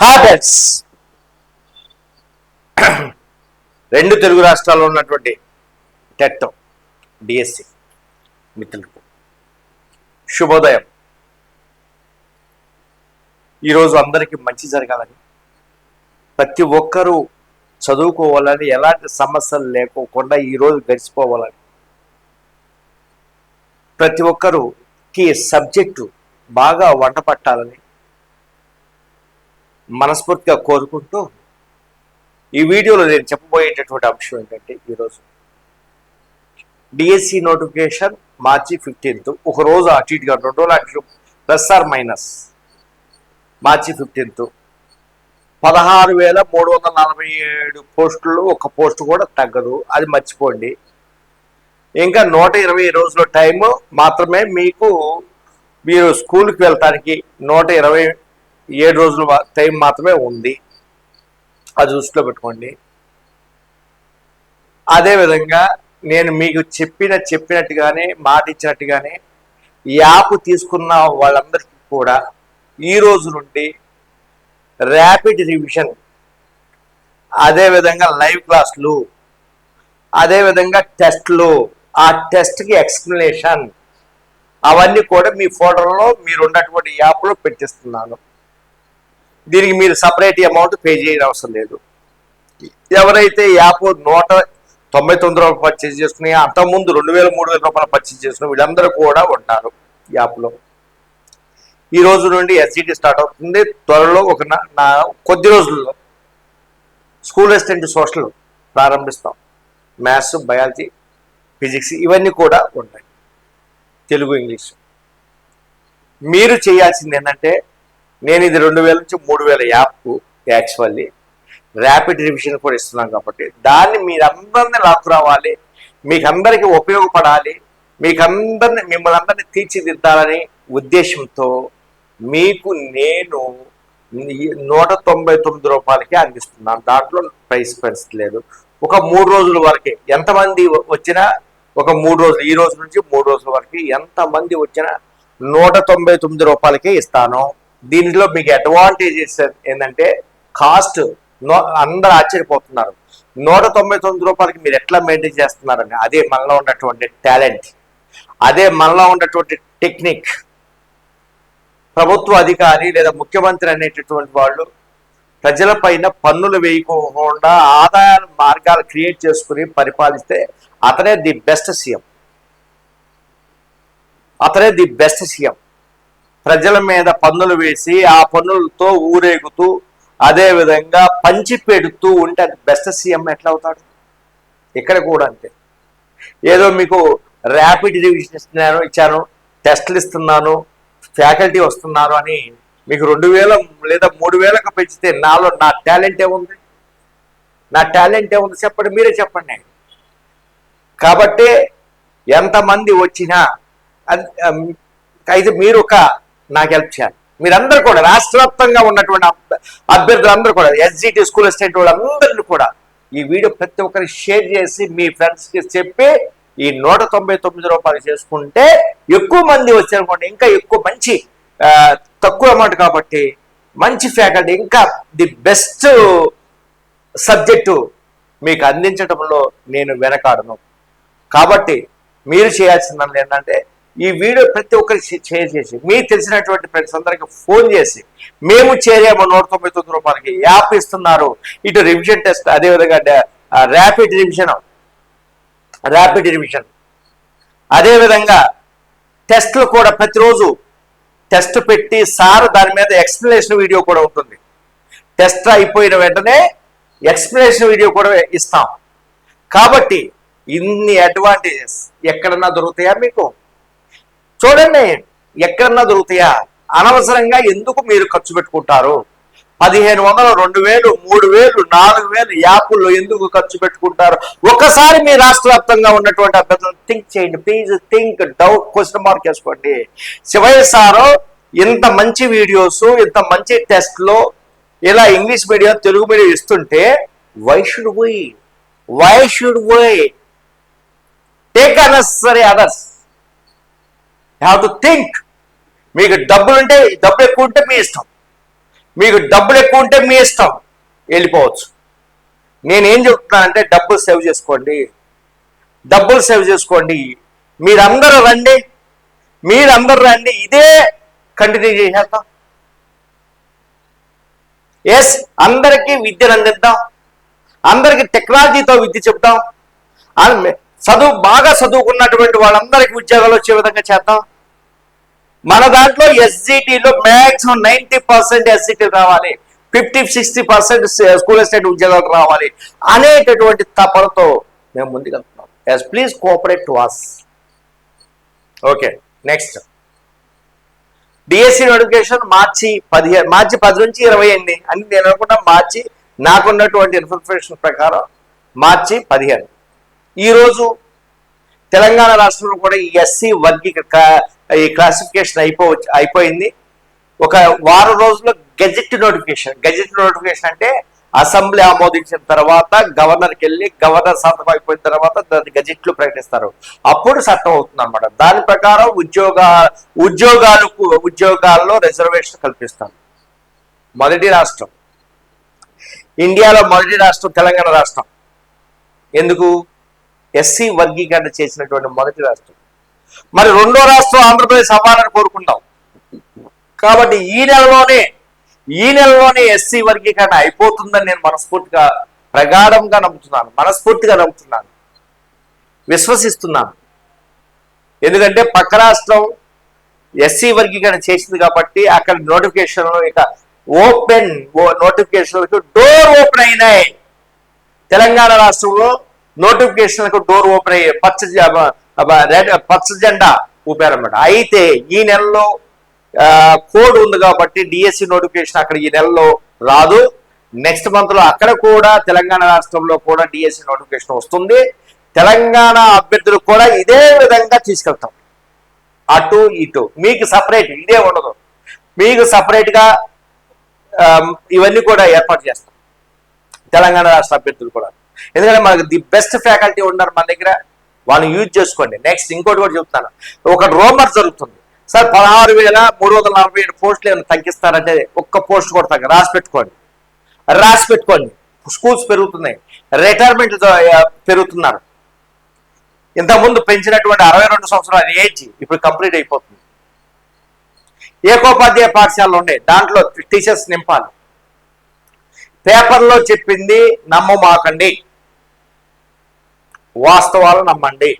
Hardness రెండు తెలుగు రాష్ట్రాల్లో ఉన్నటువంటి టెట్ డిఎస్సి మిత్రులకు శుభోదయం. ఈరోజు అందరికీ మంచి జరగాలని ప్రతి ఒక్కరూ చదువుకోవాలని ఎలాంటి సమస్యలు లేకోకుండా ఈరోజు గడిచిపోవాలని ప్రతి ఒక్కరుకి సబ్జెక్టు బాగా వంట పట్టాలని మనస్ఫూర్తిగా కోరుకుంటూ ఈ వీడియోలో నేను చెప్పబోయేటటువంటి అంశం ఏంటంటే ఈరోజు డిఎస్సి నోటిఫికేషన్ మార్చి ఫిఫ్టీన్త్ ఒక రోజు అటు ఇటుగా రెండు రోజులు అటు plus or minus March fifteenth పదహారు వేల మూడు వందల నలభై ఏడు పోస్టులు ఒక పోస్ట్ కూడా తగ్గదు. అది మర్చిపోండి. ఇంకా నూట ఇరవై రోజుల టైము మాత్రమే మీకు మీరు స్కూల్కి వెళ్తానికి నూట ఇరవై ఏడు రోజుల టైం మాత్రమే ఉంది. అది దృష్టిలో పెట్టుకోండి. అదేవిధంగా నేను మీకు చెప్పిన చెప్పినట్టుగానే మాట ఇచ్చినట్టుగానే యాప్ తీసుకున్న వాళ్ళందరికీ కూడా ఈ రోజు నుండి ర్యాపిడ్ రివిజన్ అదేవిధంగా లైవ్ క్లాసులు అదేవిధంగా టెస్ట్లు ఆ టెస్ట్కి ఎక్స్ప్లెనేషన్ అవన్నీ కూడా మీ ఫోటోలో మీరు ఉన్నటువంటి యాప్లో పెట్టిస్తున్నాను. దీనికి మీరు సపరేట్ అమౌంట్ పే చేయడం అవసరం లేదు. ఎవరైతే యాప్ నూట తొంభై తొమ్మిది రూపాయలు పర్చేజ్ చేసుకుని అంతకుముందు రెండు వేల మూడు వేల రూపాయలు పర్చేజ్ చేసుకుని వీళ్ళందరూ కూడా ఉంటారు యాప్లో ఈ రోజు నుండి ఎస్జిటి స్టార్ట్ అవుతుంది. త్వరలో ఒక నా- కొద్ది రోజుల్లో స్కూల్ అసిస్టెంట్ సోషల్ ప్రారంభిస్తాం. మ్యాథ్స్ బయాలజీ ఫిజిక్స్ ఇవన్నీ కూడా ఉంటాయి. తెలుగు ఇంగ్లీష్. మీరు చేయాల్సింది ఏంటంటే నేను ఇది రెండు వేల నుంచి మూడు వేల యాప్ యాక్చువల్లీ ర్యాపిడ్ రివిజన్ కూడా ఇస్తున్నాం కాబట్టి దాన్ని మీరందరినీ లాక్కురావాలి మీకు అందరికీ ఉపయోగపడాలి. మీకు అందరిని మిమ్మల్ని అందరినీ తీర్చిదిద్దాలని ఉద్దేశంతో మీకు నేను నూట తొంభై తొమ్మిది రూపాయలకే అందిస్తున్నాను. దాంట్లో ప్రైస్ పెంచలేదు ఒక మూడు రోజుల వరకే ఎంతమంది వచ్చినా ఒక మూడు రోజులు ఈ రోజు నుంచి మూడు రోజుల వరకు ఎంతమంది వచ్చినా నూట తొంభై తొమ్మిది రూపాయలకే ఇస్తాను. దీనిలో మీకు అడ్వాంటేజెస్ ఏంటంటే కాస్ట్ నో అందరు ఆశ్చర్యపోతున్నారు. నూట తొంభై తొమ్మిది రూపాయలకి మీరు ఎట్లా మెయింటైన్ చేస్తున్నారని అదే మనలో ఉన్నటువంటి టాలెంట్ అదే మనలో ఉన్నటువంటి టెక్నిక్ ప్రభుత్వ అధికారి లేదా ముఖ్యమంత్రి అనేటటువంటి వాళ్ళు ప్రజలపైన పన్నులు వేయకుండా ఆదాయ మార్గాలు క్రియేట్ చేసుకుని పరిపాలిస్తే అతనే ది బెస్ట్ సీఎం అతనే ది బెస్ట్ సీఎం ప్రజల మీద పన్నులు వేసి ఆ పన్నులతో ఊరేగుతూ అదే విధంగా పంచి పెడుతూ ఉంటే అది బెస్ట్ సీఎం ఎట్లా అవుతాడు ఇక్కడ కూడా అంతే. ఏదో మీకు ర్యాపిడ్ రివిజన్ ఇస్తున్నాను ఇచ్చాను టెస్ట్లు ఇస్తున్నాను ఫ్యాకల్టీ వస్తున్నారు అని మీకు రెండు వేల లేదా మూడు వేలకు పెంచితే నాలో నా టాలెంట్ ఏముంది? నా టాలెంట్ ఏముంది చెప్పండి మీరే చెప్పండి కాబట్టి ఎంతమంది వచ్చినా అది అయితే మీరు ఒక నాకు హెల్ప్ చేయాలి. మీరందరూ కూడా రాష్ట్ర వ్యాప్తంగా ఉన్నటువంటి అభ్యర్థులందరూ కూడా ఎస్జిటి స్కూల్ అసిస్టెంట్ వాళ్ళందరినీ కూడా ఈ వీడియో ప్రతి ఒక్కరికి షేర్ చేసి మీ ఫ్రెండ్స్కి చెప్పి ఈ నూట తొంభై తొమ్మిది రూపాయలు చేసుకుంటే ఎక్కువ మంది వచ్చారనుకోండి ఇంకా ఎక్కువ మంచి తక్కువ అమౌంట్ కాబట్టి మంచి ఫ్యాకల్టీ ఇంకా ది బెస్ట్ సబ్జెక్టు మీకు అందించడంలో నేను వెనకాడను. కాబట్టి మీరు చేయాల్సిన ఏంటంటే ఈ వీడియో ప్రతి ఒక్కరికి షేర్ చేసి మీకు తెలిసినటువంటి ఫ్రెండ్స్ అందరికి ఫోన్ చేసి మేము చేరాము నూట తొంభై తొమ్మిది రూపాయలకి. యాప్ ఇస్తున్నారు. ఇటు రివిజన్ టెస్ట్ అదేవిధంగా ర్యాపిడ్ రివిజన్ ర్యాపిడ్ రివిజన్ అదేవిధంగా టెస్ట్లు కూడా ప్రతిరోజు టెస్ట్ పెట్టి సార్ దాని మీద ఎక్స్ప్లెనేషన్ వీడియో కూడా ఉంటుంది. టెస్ట్ అయిపోయిన వెంటనే ఎక్స్ప్లెనేషన్ వీడియో కూడా ఇస్తాం. కాబట్టి ఇన్ని అడ్వాంటేజెస్ ఎక్కడన్నా దొరుకుతాయా మీకు? చూడండి ఎక్కడన్నా దొరుకుతాయా? అనవసరంగా ఎందుకు మీరు ఖర్చు పెట్టుకుంటారు? పదిహేను వందలు రెండు వేలు మూడు వేలు నాలుగు వేలు యాపుల్లో ఎందుకు ఖర్చు పెట్టుకుంటారు? ఒకసారి మీ రాష్ట్ర వ్యాప్తంగా ఉన్నటువంటి అభ్యర్థులను థింక్ చేయండి. Please think doubt question mark వేసుకోండి శివయ్య సారు ఇంత మంచి వీడియోస్ ఇంత మంచి టెస్ట్లో ఇలా ఇంగ్లీష్ మీడియం తెలుగు మీడియం ఇస్తుంటే why should we why should we take unnecessary others have to think మీకు డబ్బులు ఉంటే డబ్బులు ఎక్కువ ఉంటే మీ ఇష్టం. మీకు డబ్బులు ఎక్కువ ఉంటే మీ ఇష్టం. వెళ్ళిపోవచ్చు. నేనేం చెప్తున్నానంటే డబ్బులు సేవ్ చేసుకోండి. డబ్బులు సేవ్ చేసుకోండి. మీరందరూ రండి. మీరందరూ రండి. ఇదే కంటిన్యూ చేసేద్దాం. ఎస్ అందరికీ విద్యను అందిద్దాం. అందరికీ టెక్నాలజీతో విద్య చెప్దాం. చదువు బాగా చదువుకున్నటువంటి వాళ్ళందరికీ ఉద్యోగాలు వచ్చే విధంగా చేద్దాం. మన దాంట్లో ఎస్జిటిలో మ్యాక్సిమం నైన్టీ పర్సెంట్ ఎస్జిటీ రావాలి. Fifty sixty percent school assistant ఉద్యోగాలు రావాలి అనేటటువంటి తపనతో మేము ముందుకెళ్తున్నాం yes please cooperate to us okay next DSC notification March పదిహేను మార్చి పది నుంచి ఇరవై అండి అని నేను అనుకుంటా మార్చి నాకున్నటువంటి ఇన్ఫర్మేషన్ ప్రకారం మార్చి పదిహేను. ఈరోజు తెలంగాణ రాష్ట్రంలో కూడా ఎస్సీ వర్గీక ఈ క్లాసిఫికేషన్ అయిపో అయిపోయింది. ఒక వారం రోజుల్లో గెజెట్ నోటిఫికేషన్. గెజెట్ నోటిఫికేషన్ అంటే అసెంబ్లీ ఆమోదించిన తర్వాత గవర్నర్కి వెళ్ళి గవర్నర్ సంతకం అయిపోయిన తర్వాత దాన్ని గజెట్లు ప్రకటిస్తారు. అప్పుడు చట్టం అవుతుంది అనమాట దాని ప్రకారం ఉద్యోగ ఉద్యోగాలకు ఉద్యోగాల్లో రిజర్వేషన్ కల్పిస్తారు. మొదటి రాష్ట్రం. ఇండియాలో మొదటి రాష్ట్రం తెలంగాణ రాష్ట్రం. ఎందుకు? ఎస్సీ వర్గీకరణ చేసినటువంటి మొదటి రాష్ట్రం. మరి రెండో రాష్ట్రం ఆంధ్రప్రదేశ్ అవ్వాలని కోరుకుంటాం. కాబట్టి ఈ నెలలోనే ఈ నెలలోనే ఎస్సీ వర్గీకరణ అయిపోతుందని నేను మనస్ఫూర్తిగా ప్రగాఢంగా నమ్ముతున్నాను మనస్ఫూర్తిగా నమ్ముతున్నాను. విశ్వసిస్తున్నాను. ఎందుకంటే పక్క రాష్ట్రం ఎస్సీ వర్గీకరణ చేసింది కాబట్టి అక్కడ నోటిఫికేషన్ ఇక ఓపెన్ నోటిఫికేషన్లకు డోర్ ఓపెన్ అయినాయి. తెలంగాణ రాష్ట్రంలో నోటిఫికేషన్లకు డోర్ ఓపెన్ అయ్యాయి. పచ్చ రెడ్ పచ్చ జెండా ఊపారన్నమాట. అయితే ఈ నెలలో కోడ్ ఉంది కాబట్టి డిఎస్సి నోటిఫికేషన్ అక్కడ ఈ నెలలో రాదు. నెక్స్ట్ మంత్లో అక్కడ కూడా తెలంగాణ రాష్ట్రంలో కూడా డిఎస్సి నోటిఫికేషన్ వస్తుంది. తెలంగాణ అభ్యర్థులు కూడా ఇదే విధంగా తీసుకెళ్తాం. అటు ఇటు. మీకు సపరేట్ ఇదే ఉండదు. మీకు సపరేట్గా ఇవన్నీ కూడా ఏర్పాటు చేస్తాం. తెలంగాణ రాష్ట్ర అభ్యర్థులు కూడా. ఎందుకంటే మనకు ది బెస్ట్ ఫ్యాకల్టీ ఉన్నారు మన దగ్గర. వాళ్ళని యూజ్ చేసుకోండి. నెక్స్ట్ ఇంకోటి కూడా చెప్తాను. ఒక రోమర్ జరుగుతుంది. సార్ పదహారు వేల మూడు వందల నలభై ఏడు పోస్టులు ఏమైనా తగ్గిస్తారంటే ఒక్క పోస్ట్ కూడా తగ్గ రాసి పెట్టుకోండి. రాసి పెట్టుకోండి. స్కూల్స్ పెరుగుతున్నాయి. రిటైర్మెంట్ పెరుగుతున్నారు. ఇంతకుముందు పెంచినటువంటి అరవై రెండు సంవత్సరాల ఏజ్ ఇప్పుడు కంప్లీట్ అయిపోతుంది. ఏకోపాధ్యాయ పాఠశాలలు ఉన్నాయి. దాంట్లో టీచర్స్ నింపాలి. పేపర్లో చెప్పింది నమ్మమాకండి. వాస్తవాలు నమ్మండి.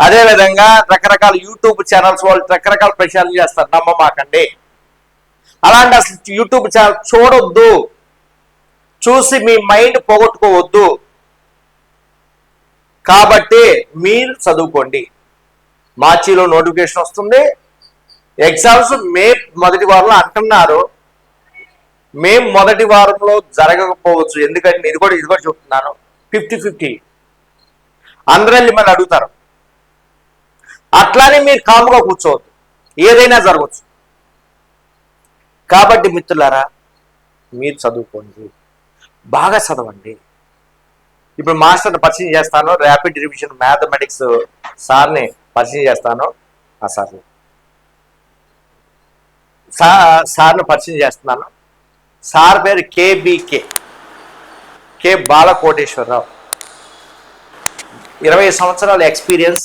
అదేవిధంగా రకరకాల యూట్యూబ్ ఛానల్స్ వాళ్ళు రకరకాల ప్రచారం చేస్తారు నమ్మమాకండి. అలాంటి అసలు యూట్యూబ్ ఛానల్ చూడొద్దు. చూసి మీ మైండ్ పోగొట్టుకోవద్దు. కాబట్టి మీరు చదువుకోండి. మార్చిలో నోటిఫికేషన్ వస్తుంది. ఎగ్జామ్స్ మే మొదటి వారంలో అంటున్నారు. మే మొదటి వారంలో జరగకపోవచ్చు. ఎందుకంటే ఇది కూడా ఇది కూడా చెప్తున్నాను. Fifty fifty. అందరూ మిమ్మల్ని మళ్ళీ అడుగుతారు. అట్లానే మీరు కాముగా కూర్చోవద్దు. ఏదైనా జరగవచ్చు కాబట్టి మిత్రులారా మీరు చదువుకోండి. బాగా చదవండి. ఇప్పుడు మాస్టర్ని పరిచయం చేస్తాను ర్యాపిడ్ రివిజన్ మ్యాథమెటిక్స్ సార్ని పరిచయం చేస్తాను. ఆ సార్. సా సార్ని పరిచయం చేస్తున్నాను. సార్ పేరు కేబీకే కే బాలకోటేశ్వరరావు. ఇరవై సంవత్సరాల ఎక్స్పీరియన్స్.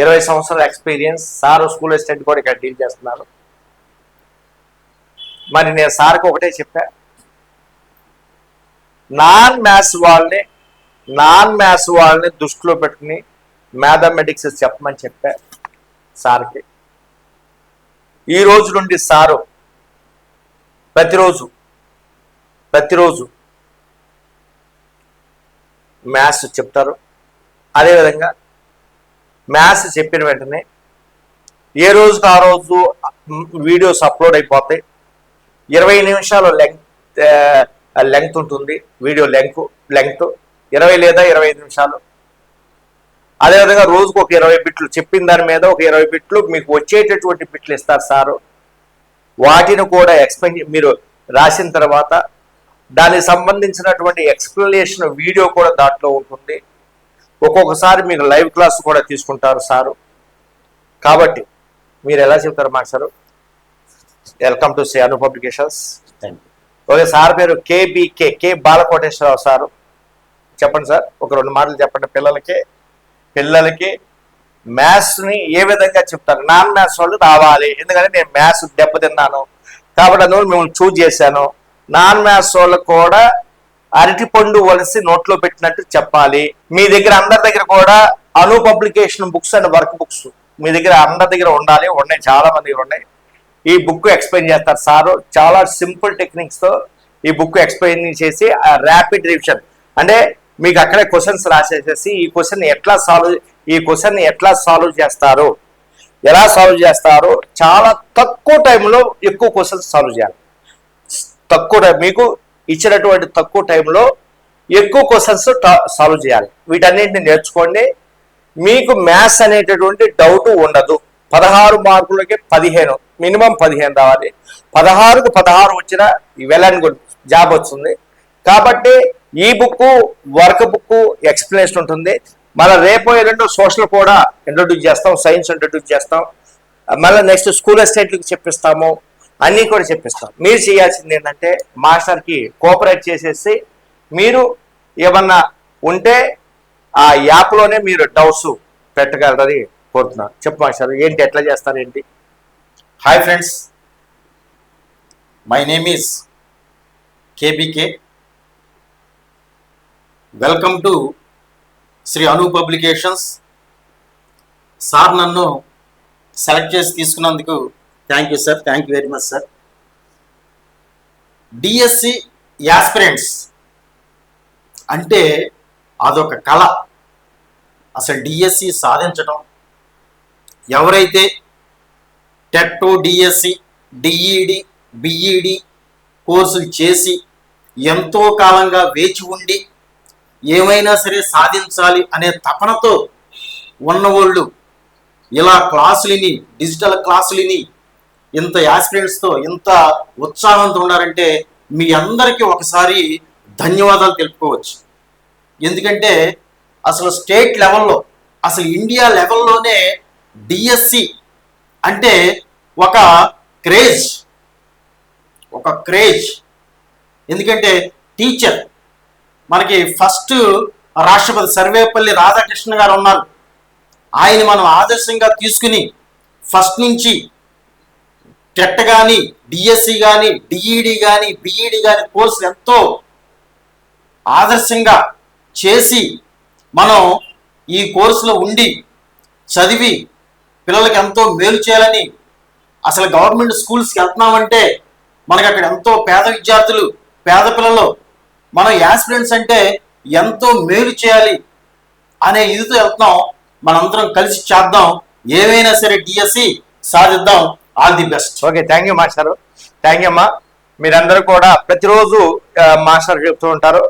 ఇరవై సంవత్సరాల ఎక్స్పీరియన్స్. సార్ స్కూల్ అసిస్టెంట్ కూడా ఇక్కడ డీల్ చేస్తున్నారు. మరి నేను సార్కి ఒకటే చెప్పా. నాన్ మ్యాథ్స్ వాళ్ళని నాన్ మ్యాథ్స్ వాళ్ళని దృష్టిలో పెట్టుకుని మ్యాథమెటిక్స్ చెప్పమని చెప్పా సార్కి. ఈ రోజు నుండి సారు ప్రతిరోజు ప్రతిరోజు మ్యాథ్స్ చెప్తారు. అదేవిధంగా మ్యాథ్స్ చెప్పిన వెంటనే ఏ రోజుకి ఆ రోజు వీడియోస్ అప్లోడ్ అయిపోతాయి. ఇరవై నిమిషాల లెంగ్త్ లెంగ్త్ ఉంటుంది. వీడియో లెంగ్త్ లెంగ్త్ ఇరవై లేదా ఇరవై ఐదు నిమిషాలు. అదేవిధంగా రోజుకు ఒక ఇరవై బిట్లు చెప్పిన దాని మీద ఒక ఇరవై బిట్లు మీకు వచ్చేటటువంటి బిట్లు ఇస్తారు సారు. వాటిని కూడా ఎక్స్ప్లెయిన్ మీరు రాసిన తర్వాత దానికి సంబంధించినటువంటి ఎక్స్ప్లెనేషన్ వీడియో కూడా దాంట్లో ఉంటుంది. ఒక్కొక్కసారి మీకు లైవ్ క్లాస్ కూడా తీసుకుంటారు సారు. కాబట్టి మీరు ఎలా చెప్తారు మాస్టారు welcome to Shri Anu publications okay sir పేరు కేబికే కే బాలకోటేశ్వరరావు సారు. చెప్పండి సార్ ఒక రెండు మాటలు చెప్పండి పిల్లలకి. పిల్లలకి మ్యాథ్స్ని ఏ విధంగా చెప్తారు? నాన్ మ్యాథ్స్ వాళ్ళు రావాలి. ఎందుకంటే నేను మ్యాథ్స్ దెబ్బతిన్నాను కాబట్టి అందువల్ల మిమ్మల్ని చూజ్ చేశాను. నాన్ మ్యాథ్స్ వాళ్ళకు కూడా అరటి పండు వలసి నోట్లో పెట్టినట్టు చెప్పాలి. మీ దగ్గర అందరి దగ్గర కూడా Anu publication books and work books మీ దగ్గర అందరి దగ్గర ఉండాలి. ఉన్నాయి చాలా మంది దగ్గర ఉన్నాయి. ఈ బుక్ ఎక్స్ప్లెయిన్ చేస్తారు సారు. చాలా సింపుల్ టెక్నిక్స్తో ఈ బుక్ ఎక్స్ప్లెయిన్ చేసి ర్యాపిడ్ రివిజన్. అంటే మీకు అక్కడే క్వశ్చన్స్ రాసేసేసి ఈ క్వశ్చన్ ఎట్లా సాల్వ్ ఈ క్వశ్చన్ ఎట్లా సాల్వ్ చేస్తారు? ఎలా సాల్వ్ చేస్తారు? చాలా తక్కువ టైంలో ఎక్కువ క్వశ్చన్స్ సాల్వ్ చేయాలి. తక్కువ మీకు ఇచ్చినటువంటి తక్కువ టైంలో ఎక్కువ క్వశ్చన్స్ సాల్వ్ చేయాలి. వీటన్నిటిని నేర్చుకోండి. మీకు మ్యాథ్స్ అనేటటువంటి డౌట్ ఉండదు. పదహారు మార్కులకి పదిహేను మినిమం పదిహేను రావాలి. పదహారుకు పదహారు వచ్చిన వెల్ అండ్ గుడ్ జాబ్ వస్తుంది. కాబట్టి ఈ బుక్ వర్క్ బుక్ ఎక్స్ప్లెనేషన్ ఉంటుంది. మళ్ళీ రేపు రెండు సోషల్ కూడా ఇంట్రొడ్యూస్ చేస్తాం సైన్స్ ఇంట్రొడ్యూస్ చేస్తాం. మళ్ళీ నెక్స్ట్ స్కూల్ అసిస్టెంట్లకు చెప్పిస్తాము. అన్నీ కూడా చెప్పిస్తాం. మీరు చేయాల్సింది ఏంటంటే మాస్టర్కి కోఆపరేట్ చేసేసి మీరు ఏమన్నా ఉంటే ఆ యాప్లోనే మీరు డౌట్స్ పెట్టగలరని కోరుతున్నాను. చెప్పు మాస్టర్ ఏంటి ఎట్లా చేస్తారు ఏంటి hi friends my name is KBK welcome to Shri Anu publications sir నన్ను సెలెక్ట్ చేసి తీసుకున్నందుకు thank you sir thank you very much sir DSC aspirants అంటే అదొక కళ. అసలు డిఎస్సి సాధించటం. ఎవరైతే టెట్ డిఎస్సి డిఈడి బిఈడి కోర్సులు చేసి ఎంతో కాలంగా వేచి ఉండి ఏమైనా సరే సాధించాలి అనే తపనతో ఉన్నవాళ్ళు ఇలా క్లాసులని డిజిటల్ క్లాసులని ఇంత యాస్పిరెంట్స్తో ఇంత ఉత్సాహంతో ఉన్నారంటే మీ అందరికీ ఒకసారి ధన్యవాదాలు తెలుపుకోవచ్చు. ఎందుకంటే అసలు స్టేట్ లెవెల్లో అసలు ఇండియా లెవెల్లోనే డిఎస్సి అంటే ఒక క్రేజ్ ఒక క్రేజ్. ఎందుకంటే టీచర్ మనకి ఫస్ట్ రాష్ట్రపతి సర్వేపల్లి రాధాకృష్ణ గారు ఉన్నారు. ఆయన మనం ఆదర్శంగా తీసుకుని ఫస్ట్ నుంచి టెట్ కానీ డిఎస్సి కానీ డిఈడి కానీ బిఈడి కానీ కోర్సులు ఎంతో ఆదర్శంగా చేసి మనం ఈ కోర్సులో ఉండి చదివి పిల్లలకి ఎంతో మేలు చేయాలని అసలు గవర్నమెంట్ స్కూల్స్కి వెళ్తున్నామంటే మనకి అక్కడ ఎంతో పేద విద్యార్థులు పేద పిల్లలు మనం యాస్పిరెంట్స్ అంటే ఎంతో మేలు చేయాలి అనే ఇదితో వెళ్తున్నాం. మనందరం కలిసి చేద్దాం. ఏమైనా సరే డిఎస్సి సాధిద్దాం. All the best. Okay thank you master. Thank you అమ్మా. మీరందరూ కూడా ప్రతిరోజు మాస్టర్ చెప్తూ ఉంటారు.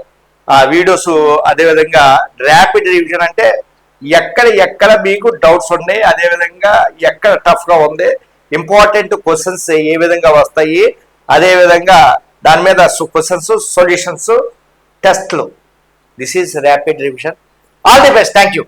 ఆ వీడియోస్ అదేవిధంగా ర్యాపిడ్ రివిజన్ అంటే ఎక్కడ ఎక్కడ మీకు డౌట్స్ ఉన్నాయి అదేవిధంగా ఎక్కడ టఫ్గా ఉంది ఇంపార్టెంట్ క్వశ్చన్స్ ఏ విధంగా వస్తాయి అదేవిధంగా దాని మీద క్వశ్చన్స్ సొల్యూషన్స్ టెస్ట్లు. This is rapid revision. All the best. Thank you.